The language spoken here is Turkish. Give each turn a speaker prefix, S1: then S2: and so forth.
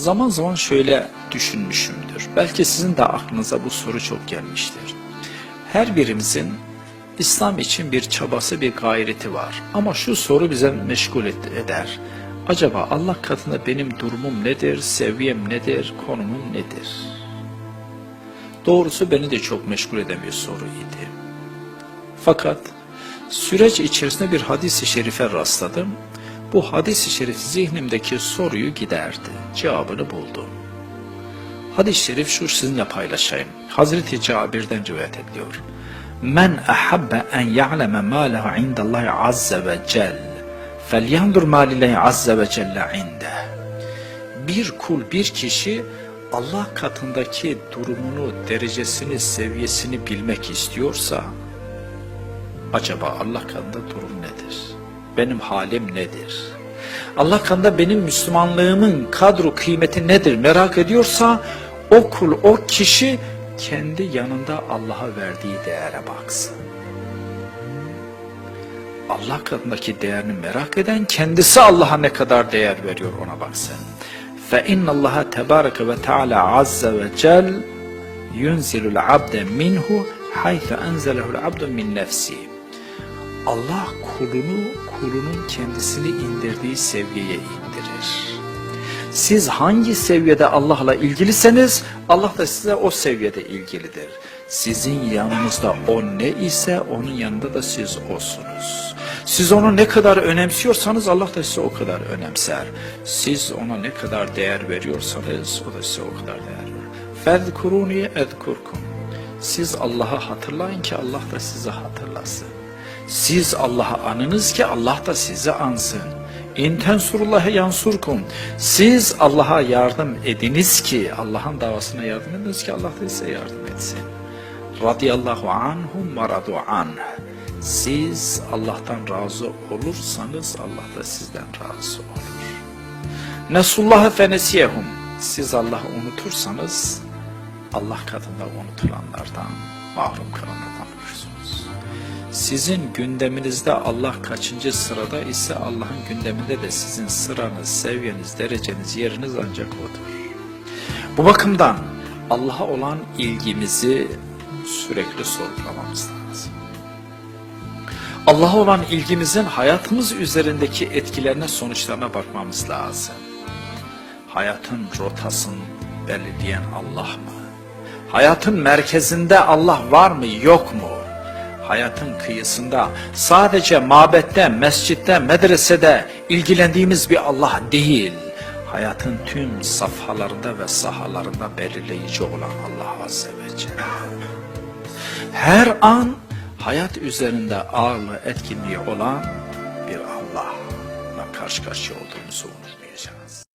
S1: Zaman zaman şöyle düşünmüşümdür. Belki sizin de aklınıza bu soru çok gelmiştir. Her birimizin İslam için bir çabası, bir gayreti var. Ama şu soru bize meşgul eder. Acaba Allah katında benim durumum nedir, seviyem nedir, konumum nedir? Doğrusu beni de çok meşgul eden bir soru idi. Fakat süreç içerisinde bir hadis-i şerife rastladım. Bu hadis-i şerif zihnimdeki soruyu giderdi. Cevabını buldum. Hadis-i şerif şu sizinle paylaşayım. Hazreti Cabir'den rivayet ediliyor. Men ahabbe en ya'leme ma lehu indallahi azze ve cel felyandur ma lillahi azze ve celle inde. Bir kul, bir kişi Allah katındaki durumunu, derecesini, seviyesini bilmek istiyorsa acaba Allah katında durum nedir? Benim halim nedir? Allah katında benim Müslümanlığımın kadro kıymeti nedir merak ediyorsa o kul, o kişi kendi yanında Allah'a verdiği değere baksın. Allah katındaki değerini merak eden kendisi Allah'a ne kadar değer veriyor ona baksın. Fe innallaha tebareke ve teala azze ve cel yunzilul abde minhu haythu enzelehul abdu min nefsi. Allah kulunu kulunun kendisini indirdiği seviyeye indirir. Siz hangi seviyede Allah'la ilgiliseniz Allah da size o seviyede ilgilidir. Sizin yanınızda o ne ise onun yanında da siz olsunuz. Siz onu ne kadar önemsiyorsanız Allah da size o kadar önemser. Siz ona ne kadar değer veriyorsanız o da size o kadar değer verir. Fezkuruni ezkurkum. Siz Allah'ı hatırlayın ki Allah da sizi hatırlasın. Siz Allah'ı anınız ki Allah da sizi ansın. İn tensurullahi yansurkum. Siz Allah'a yardım ediniz ki Allah'ın davasına yardım ediniz ki Allah da size yardım etsin. Radiyallahu anhum ve radu anh. Siz Allah'tan razı olursanız Allah da sizden razı olur. Nesullaha fenesiyehum. Siz Allah'ı unutursanız Allah katında unutulanlardan, mahrum olursunuz. Sizin gündeminizde Allah kaçıncı sırada ise Allah'ın gündeminde de sizin sıranız, seviyeniz, dereceniz, yeriniz ancak odur. Bu bakımdan Allah'a olan ilgimizi sürekli sorgulamamız lazım. Allah'a olan ilgimizin hayatımız üzerindeki etkilerine, sonuçlarına bakmamız lazım. Hayatın rotasını belirleyen Allah mı? Hayatın merkezinde Allah var mı, yok mu? Hayatın kıyısında sadece mabette, mescitte, medresede ilgilendiğimiz bir Allah değil. Hayatın tüm safhalarında ve sahalarında belirleyici olan Allah Azze ve Celle. Her an hayat üzerinde ağırlığı etkinliği olan bir Allah'la karşı karşıya olduğumuzu unutmayacağız.